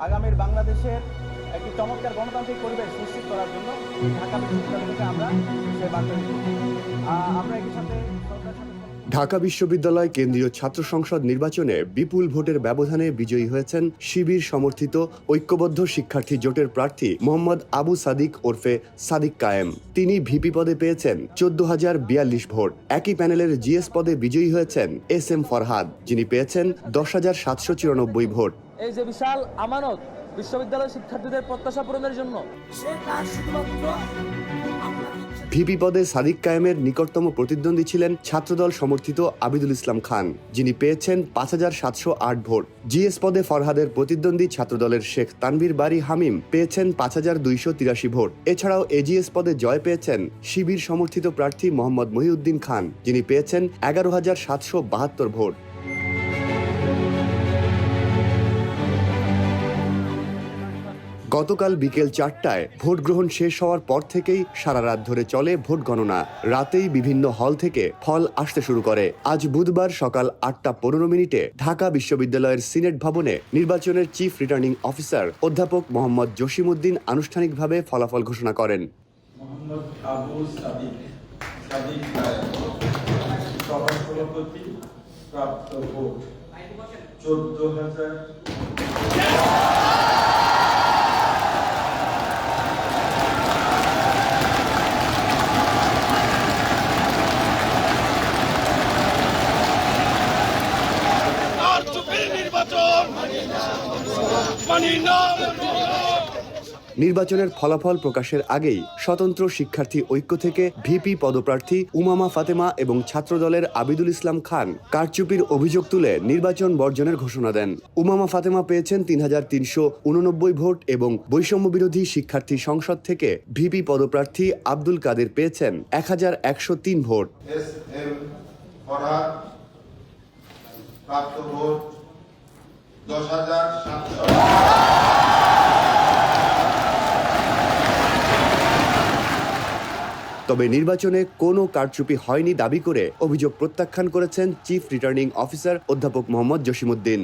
আগামীর বাংলাদেশের একটি চমৎকার গণতান্ত্রিক পরিবেশ নিশ্চিত করার জন্য ঢাকা বিশ্ববিদ্যালয় থেকে আমরা সে বার্তা আমরা একই সাথে ঢাকা বিশ্ববিদ্যালয় কেন্দ্রীয় ছাত্র সংসদ নির্বাচনে বিপুল ভোটের ব্যবধানে বিজয়ী হয়েছেন শিবির সমর্থিত ঐক্যবদ্ধ শিক্ষার্থী জোটের প্রার্থী মোহাম্মদ আবু সাদিক ওরফে সাদিক কায়েম। তিনি ভিপি পদে পেয়েছেন চোদ্দ হাজার বিয়াল্লিশ ভোট। একই প্যানেলের জিএস পদে বিজয়ী হয়েছেন এস এম ফরহাদ, যিনি পেয়েছেন দশ হাজার সাতশো চিরানব্বই ভোট। এই যে বিশাল আমানত বিশ্ববিদ্যালয় শিক্ষার্থীদের প্রত্যাশা পূরণের জন্য। ভিপি পদে সাদিক কায়েমের নিকটতম প্রতিদ্বন্দ্বী ছিলেন ছাত্রদল সমর্থিত আবিদুল ইসলাম খান, যিনি পেয়েছেন পাঁচ হাজার সাতশো আট ভোট। জিএস পদে ফরহাদের প্রতিদ্বন্দ্বী ছাত্রদলের শেখ তানভীর বাড়ি হামিম পেয়েছেন পাঁচ হাজার দুইশো তিরাশি ভোট। এছাড়াও এজিএস পদে জয় পেয়েছেন শিবির সমর্থিত প্রার্থী মোহাম্মদ মহিউদ্দিন খান, যিনি পেয়েছেন এগারো হাজার সাতশো বাহাত্তর ভোট। গতকাল বিকেল চারটায় ভোট গ্রহণ শেষ হওয়ার পর থেকেই সারা রাত ধরে চলে ভোট গণনা। রাতেই বিভিন্ন হল থেকে ফল আসতে শুরু করে। আজ বুধবার সকাল আটটা পনেরো মিনিটে ঢাকা বিশ্ববিদ্যালয়ের সিনেট ভবনে নির্বাচনের চিফ রিটার্নিং অফিসার অধ্যাপক মোহাম্মদ জসিমউদ্দিন আনুষ্ঠানিকভাবে ফলাফল ঘোষণা করেন। প্রাপ্ত ভোট চোদ্দ হাজার। নির্বাচনের ফলাফল প্রকাশের আগেই স্বতন্ত্র শিক্ষার্থী ঐক্য থেকে ভিপি পদপ্রার্থী উমামা ফাতেমা এবং ছাত্রদলের আবিদুল ইসলাম খান কারচুপির অভিযোগ তুলে নির্বাচন বর্জনের ঘোষণা দেন। উমামা ফাতেমা পেয়েছেন তিন হাজার তিনশো উননব্বই ভোট এবং বৈষম্য বিরোধী শিক্ষার্থী সংসদ থেকে ভিপি পদপ্রার্থী আব্দুল কাদের পেয়েছেন এক হাজার একশো তিন ভোট। প্রাপ্ত ভোট দশ হাজার তবে নির্বাচনে কোনো কারচুপি হয়নি দাবি করে অভিযোগ প্রত্যাখ্যান করেছেন চিফ রিটার্নিং অফিসার অধ্যাপক মোহাম্মদ জসিমউদ্দিন।